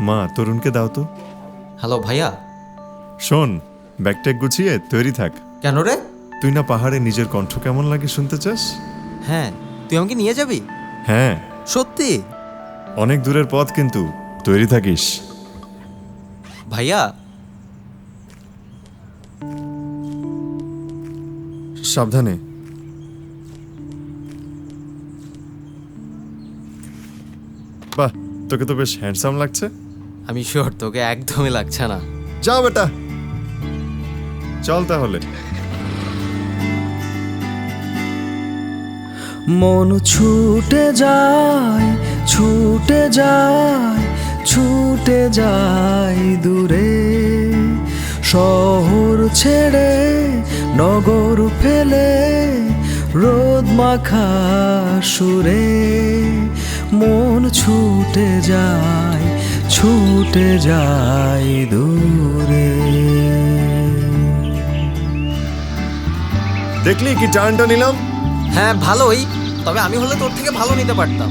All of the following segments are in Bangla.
মা তরুণকে দাও তো। হ্যালো ভাইয়া। শোন ব্যাগট্যাগ গুছিয়ে তৈরি থাক। কেন রে? তুই না পাহাড়ে নিজের কণ্ঠ কেমন লাগে শুনতে চাস? হ্যাঁ তুই আমাকে নিয়ে যাবি? হ্যাঁ। সত্যি? অনেক দূরের পথ কিন্তু তৈরি থাকিস। ভাইয়া। সাবধানে। বাহ তোকে তো বেশ হ্যান্ডসাম লাগছে। আমি শিওর তোকে একদমই লাগছে না। যাও বেটা। চল তাহলে। মন ছুটে যায় ছুটে যায় ছুটে যায় দূরে। শহর ছেড়ে নগর ফেলে রোদ মাখা সুরে। মন ছুটে যায় ছুটে যায় দূরে। দেখলি কি টার্নটা নিলাম? হ্যাঁ ভালোই। তবে আমি হলে তোর থেকে ভালো নিতে পারতাম।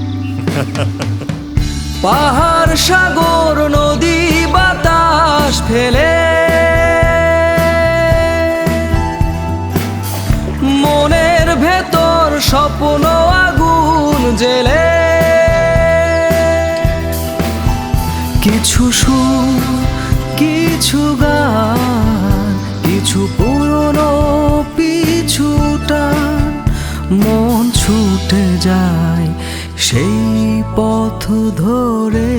পাহাড় সাগর নদী বাতাস ফেলে। মনের ভেতর স্বপ্ন আগুন জেলে। কিছু সুর, কিছু গান, কিছু পুরনো পিছুটা মন ছুটে যায় সেই পথ ধরে।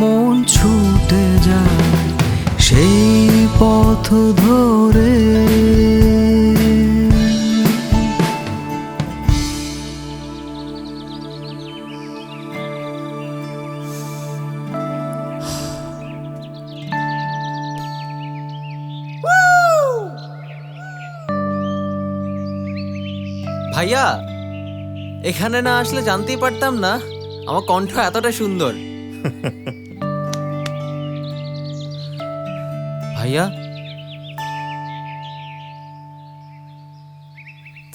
মন ছুটে যায় সেই পথ ধরে। ভাইয়া, এখানে না আসলে জানতেই পারতাম না, আমার কণ্ঠ এতটা সুন্দর। ভাইয়া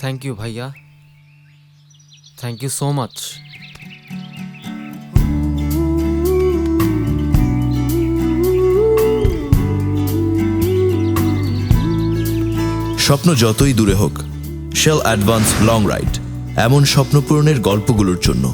থ্যাংক ইউ ভাইয়া থ্যাংক ইউ সো মাচ স্বপ্ন যতই দূরে হোক শেল অ্যাডভান্স লং রাইড এমন স্বপ্নপূরণের গল্পগুলোর জন্য।